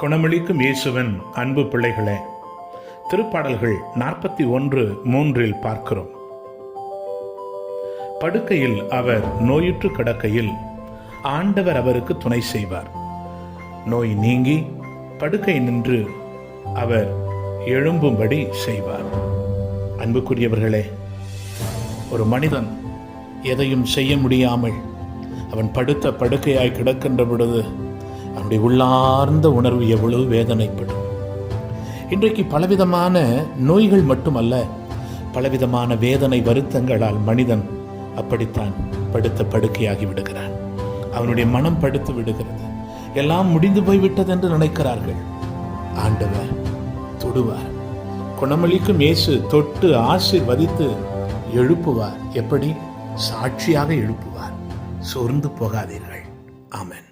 குணமளிக்கும் இயேசுவன் அன்பு பிள்ளைகளே திருப்பாடல்கள் நாற்பத்தி ஒன்று மூன்றில் பார்க்கிறோம். படுக்கையில் அவர் நோயுற்று கிடக்கையில் ஆண்டவர் அவருக்கு துணை செய்வார். நோய் நீங்கி படுக்கை நின்று அவர் எழும்பும்படி செய்வார். அன்புக்குரியவர்களே ஒரு மனிதன் எதையும் செய்ய முடியாமல் அவன் படுத்த படுக்கையாய் கிடக்கின்ற பொழுது அவனுடைய உள்ளார்ந்த உணர்வு எவ்வளவு வேதனைப்படும். இன்றைக்கு பலவிதமான நோய்கள் மட்டுமல்ல பலவிதமான வேதனை வருத்தங்களால் மனிதன் அப்படித்தான் படுத்த படுக்கையாகி விடுகிறான். அவனுடைய மனம் படுத்து விடுகிறது. எல்லாம் முடிந்து போய்விட்டது என்று நினைக்கிறார்கள். ஆண்டவர் தொடுவார். குணமளிக்கும் இயேசு தொட்டு ஆசீர்வதித்து எழுப்புவார். எப்படி? சாட்சியாக எழுப்புவார். சோர்ந்து போகாதீர்கள். ஆமன்.